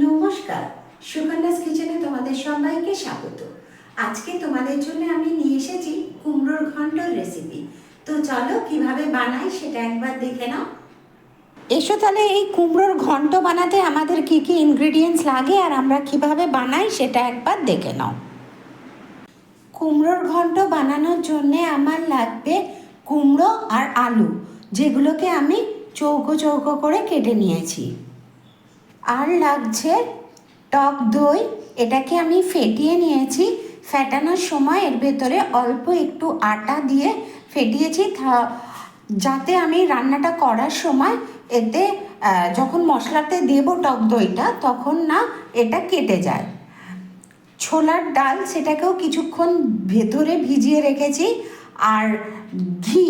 নমস্কার। সুকন্যাস কিচেনে তোমাদের সবাইকে স্বাগত। আজকে তোমাদের জন্য আমি নিয়ে এসেছি কুমড়োর ঘন্টর রেসিপি তো চলো কীভাবে বানাই সেটা একবার দেখে নাও। এসো তাহলে এই কুমড়োর ঘন্ট বানাতে আমাদের কি কি ইনগ্রেডিয়েন্টস লাগে আর আমরা কীভাবে বানাই সেটা একবার দেখে নাও। কুমড়োর ঘন্ট বানানোর জন্যে আমার লাগবে কুমড়ো আর আলু যেগুলোকে আমি চৌকো চৌকো করে কেটে নিয়েছি। আর লাগছে টক দই, এটাকে আমি ফেটিয়ে নিয়েছি। ফেটানোর সময় এর ভেতরে অল্প একটু আটা দিয়ে ফেটিয়েছি। যাতে আমি রান্নাটা করার সময় এতে যখন মশলাতে দেব টক দইটা, তখন না এটা কেটে যায়। ছোলার ডাল সেটাকেও কিছুক্ষণ ভেতরে ভিজিয়ে রেখেছি। আর ঘি,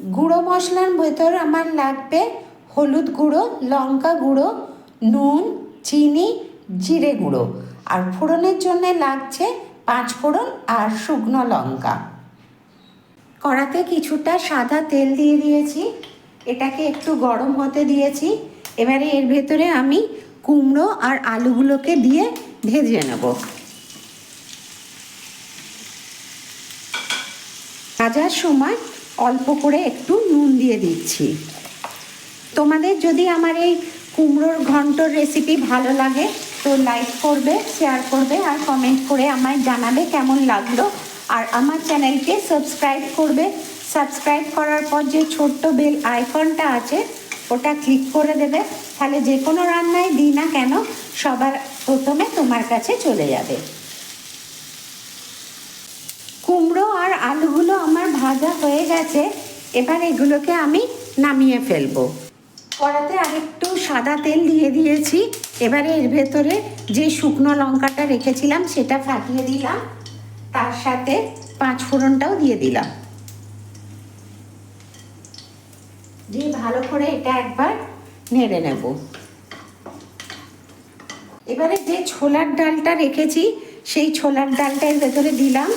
গুঁড়ো মশলার ভেতর আমার লাগবে হলুদ গুঁড়ো, লঙ্কা গুঁড়ো, নুন, চিনি, জিরে গুঁড়ো। আর ফোড়নের জন্য লাগছে পাঁচ ফোড়ন আর শুকনো লঙ্কা। কড়াতে কিছুটা সাদা তেল দিয়ে দিয়েছি। এটাকে একটু গরম হতে দিয়েছি। এবারে এর ভেতরে আমি কুমড়ো আর আলুগুলোকে দিয়ে ভেজে নেব। ভাজার সময় অল্প করে একটু নুন দিয়ে দিচ্ছি। তোমাদের যদি আমার এই কুমড়োর ঘন্টর রেসিপি ভালো লাগে, তো লাইক করবে শেয়ার করবে আর কমেন্ট করে আমায় জানাবে কেমন লাগল। আর আমার চ্যানেলকে সাবস্ক্রাইব করবে। সাবস্ক্রাইব করার পর যে ছোট্ট বেল আইকনটা আছে, ওটা ক্লিক করে দেবে। তাহলে যে কোনো রান্নায় দিই না কেন, সবার প্রথমে তোমার কাছে চলে যাবে। কুমড়ো আর আলুগুলো আমার ভাজা হয়ে গেছে। এবার এগুলোকে আমি নামিয়ে ফেলব। কড়াতে আরেকটু সাদা তেল দিয়ে দিয়েছি। এবারে এর ভেতরে যে শুকনো লঙ্কাটা রেখেছিলাম, সেটা ফাটিয়ে দিলাম। তার সাথে পাঁচ ফোড়নটাও দিয়ে দিলাম। দিয়ে ভালো করে এটা একবার নেড়ে নেব। এবারে যে ছোলার ডালটা রেখেছি, সেই ছোলার ডালটা এর ভেতরে দিলাম।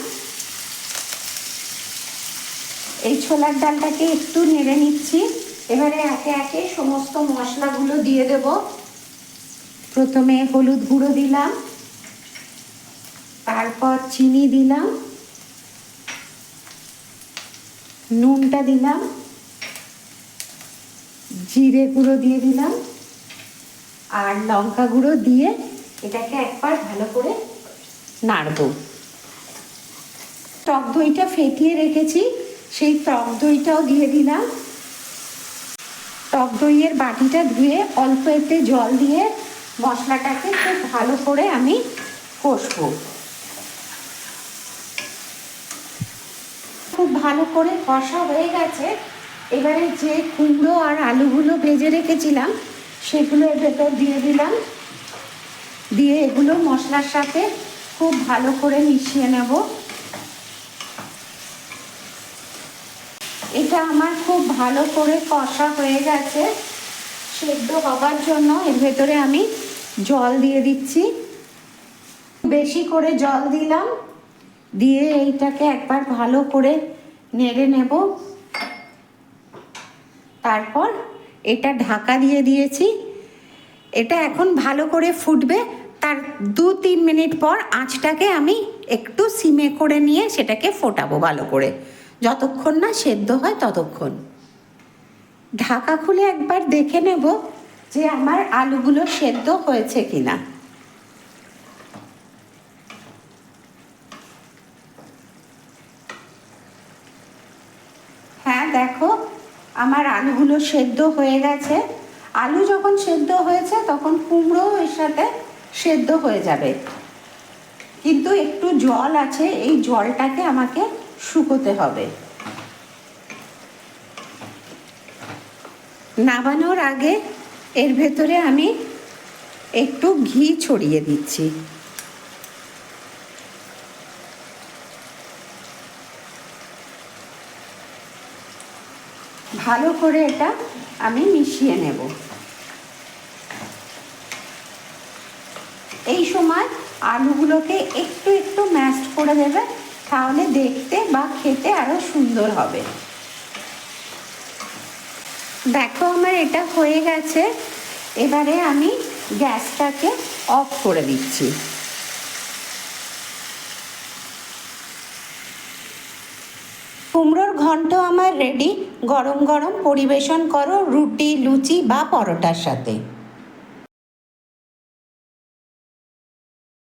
এই ছোলার ডালটাকে একটু নেড়ে নিচ্ছি। এবারে একে একে সমস্ত মশলাগুলো দিয়ে দেব। প্রথমে হলুদ গুঁড়ো দিলাম, তারপর চিনি দিলাম, নুনটা দিলাম, জিরে গুঁড়ো দিয়ে দিলাম, আর লঙ্কা গুঁড়ো দিয়ে এটাকে একবার ভালো করে নাড়বো। টক দইটা ফেটিয়ে রেখেছি, সেই টক দইটাও দিয়ে দিলাম। টক দইয়ের বাটিটা ধুয়ে অল্প এতে জল দিয়ে মশলাটাকে খুব ভালো করে আমি কষবো। খুব ভালো করে কষা হয়ে গেছে। এবারে যে কুমড়ো আর আলুগুলো ভেজে রেখেছিলাম, সেগুলো এর ভেতর দিয়ে দিলাম। দিয়ে এগুলো মশলার সাথে খুব ভালো করে মিশিয়ে নেব। এটা আমার খুব ভালো করে কষা হয়ে গেছে। সেদ্ধ হবার জন্য এর ভেতরে আমি জল দিয়ে দিচ্ছি। বেশি করে জল দিলাম। দিয়ে এইটাকে একবার ভালো করে নেড়ে নেব। তারপর এটা ঢাকা দিয়ে দিয়েছি। এটা এখন ভালো করে ফুটবে। তার দু তিন মিনিট পর আঁচটাকে আমি একটু সিমে করে নিয়ে সেটাকে ফোটাবো ভালো করে। যতক্ষণ না সেদ্ধ হয় ততক্ষণ। ঢাকা খুলে একবার দেখে নেব যে আমার আলুগুলো সেদ্ধ হয়েছে কিনা। হ্যাঁ দেখো, আমার আলুগুলো সেদ্ধ হয়ে গেছে। আলু যখন সেদ্ধ হয়েছে, তখন কুমড়ো এর সাথে সেদ্ধ হয়ে যাবে। কিন্তু একটু জল আছে, এই জলটাকে আমাকে শুকোতে হবে। নামানোর আগে এর ভেতরে আমি একটু ঘি ছড়িয়ে দিচ্ছি। ভালো করে এটা আমি মিশিয়ে নেব। এই সময় আলুগুলোকে একটু একটু ম্যাশ করে দেবে তাহলে দেখতে বা খেতে আরও সুন্দর হবে। দেখো আমার এটা হয়ে গেছে। এবারে আমি গ্যাসটাকে অফ করে দিচ্ছি। কুমড়োর ঘন্ট আমার রেডি গরম গরম পরিবেশন করো রুটি, লুচি বা পরোটার সাথে।